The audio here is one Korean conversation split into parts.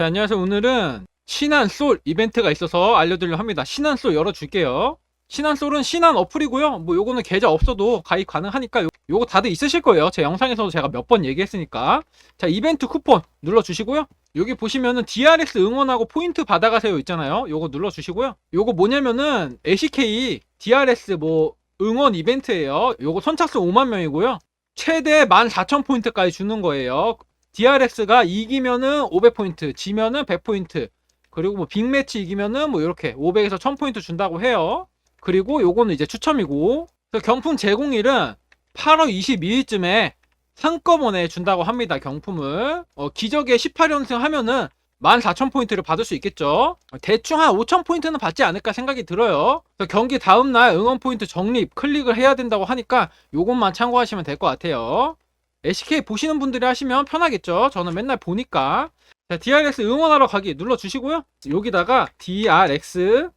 자, 안녕하세요. 오늘은 신한 솔 이벤트가 있어서 알려드리려 합니다. 신한 솔 열어줄게요. 신한 솔은 신한 어플이고요. 뭐 요거는 계좌 없어도 가입 가능하니까 요, 요거 다들 있으실 거예요. 제 영상에서도 제가 몇 번 얘기했으니까. 자, 이벤트 쿠폰 눌러주시고요. 여기 보시면은 DRX 응원하고 포인트 받아가세요 있잖아요. 요거 눌러주시고요. 요거 뭐냐면은 LCK DRX 뭐 응원 이벤트예요. 요거 선착순 5만 명이고요. 최대 14,000포인트까지 주는 거예요. DRX가 이기면은 500포인트, 지면은 100포인트. 그리고 뭐 빅매치 이기면은 뭐 이렇게 500에서 1000포인트 준다고 해요. 그리고 요거는 이제 추첨이고. 경품 제공일은 8월 22일쯤에 한꺼번에 준다고 합니다. 경품을. 어, 기적의 18연승 하면은 14,000포인트를 받을 수 있겠죠. 대충 한 5,000포인트는 받지 않을까 생각이 들어요. 경기 다음날 응원 포인트 적립 클릭을 해야 된다고 하니까 요것만 참고하시면 될 것 같아요. LCK 보시는 분들이 하시면 편하겠죠. 저는 맨날 보니까. 자, DRX 응원하러 가기 눌러주시고요. 여기다가 DRX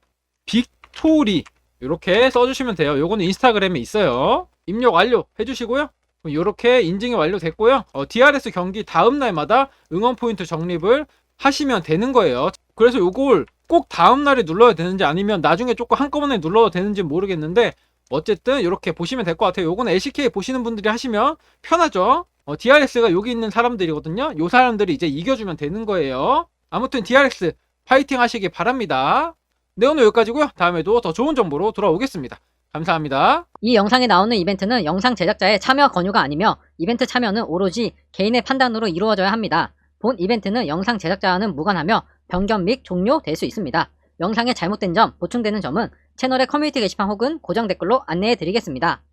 빅토리 이렇게 써주시면 돼요. 요거는 인스타그램에 있어요. 입력 완료 해주시고요. 이렇게 인증이 완료됐고요. 어, DRS 경기 다음 날마다 응원 포인트 적립을 하시면 되는 거예요. 그래서 요걸 꼭 다음 날에 눌러야 되는지 아니면 나중에 조금 한꺼번에 눌러도 되는지 모르겠는데 어쨌든 이렇게 보시면 될 것 같아요. 요거는 LCK 보시는 분들이 하시면 편하죠. 어, DRX가 여기 있는 사람들이거든요. 요 사람들이 이제 이겨주면 되는 거예요. 아무튼 DRX 파이팅 하시기 바랍니다. 네 오늘 여기까지고요. 다음에도 더 좋은 정보로 돌아오겠습니다. 감사합니다. 이 영상에 나오는 이벤트는 영상 제작자의 참여 권유가 아니며 이벤트 참여는 오로지 개인의 판단으로 이루어져야 합니다. 본 이벤트는 영상 제작자와는 무관하며 변경 및 종료될 수 있습니다. 영상에 잘못된 점, 보충되는 점은 채널의 커뮤니티 게시판 혹은 고정 댓글로 안내해 드리겠습니다.